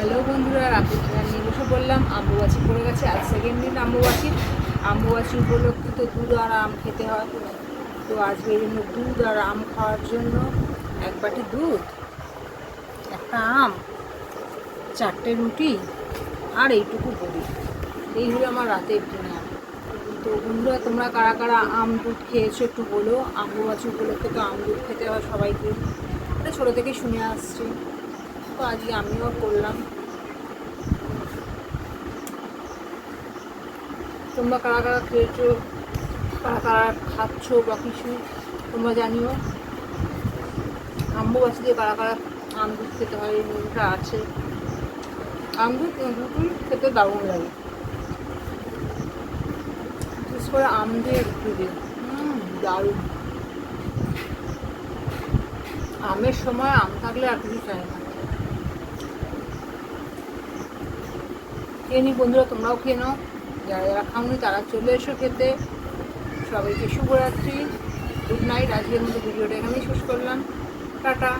Hello বন্ধুরা রাতে নিয়ে বসে বললাম আম্বুবাচি পড়ে গেছে, আজ সেকেন্ড দিন আম্বুবাচি। আম্বুবাচি উপলক্ষে তো দুধ আর আম খেতে হয়। তো আজকে এই জন্য দুধ আর আম খাওয়ার জন্য এক বাটি দুধ, একটা আম, চারটে রুটি আর এইটুকু বড়ি। এই হলো আমার রাতের ডিনার তো বন্ধুরা, তোমরা কারা কারা আম দুধ খেয়েছো একটু বলো। আম্বুবাচি উপলক্ষে তো আম দুধ খেতে হয় সবাইকে। এটা ছোটো থেকে শুনে আসছি। তো আজকে আমিও করলাম। তোমরা কারা কারা খেয়েছো, কারা কারা খাচ্ছ বা কিছু, তোমরা জানিও। আম্বুবাসী দিয়ে কারা কারা আম দুধ খেতে হয়, এই আছে। আম দুধ দুধই খেতে দারুণ লাগে। বিশেষ করে আম দিয়ে দুধে হুম, দারুণ। আমের সময় আম থাকলে আর কিছু চাই না। খেয়ে নি, বন্ধুরা তোমরাও খেয়ে নাও। যারা যারা খাওনি, তারা চলে এসো খেতে। সবাইকে শুভরাত্রি। গুড নাইট আজকের মতো ভিডিওটা এখানেই শেষ করলাম। টাটা।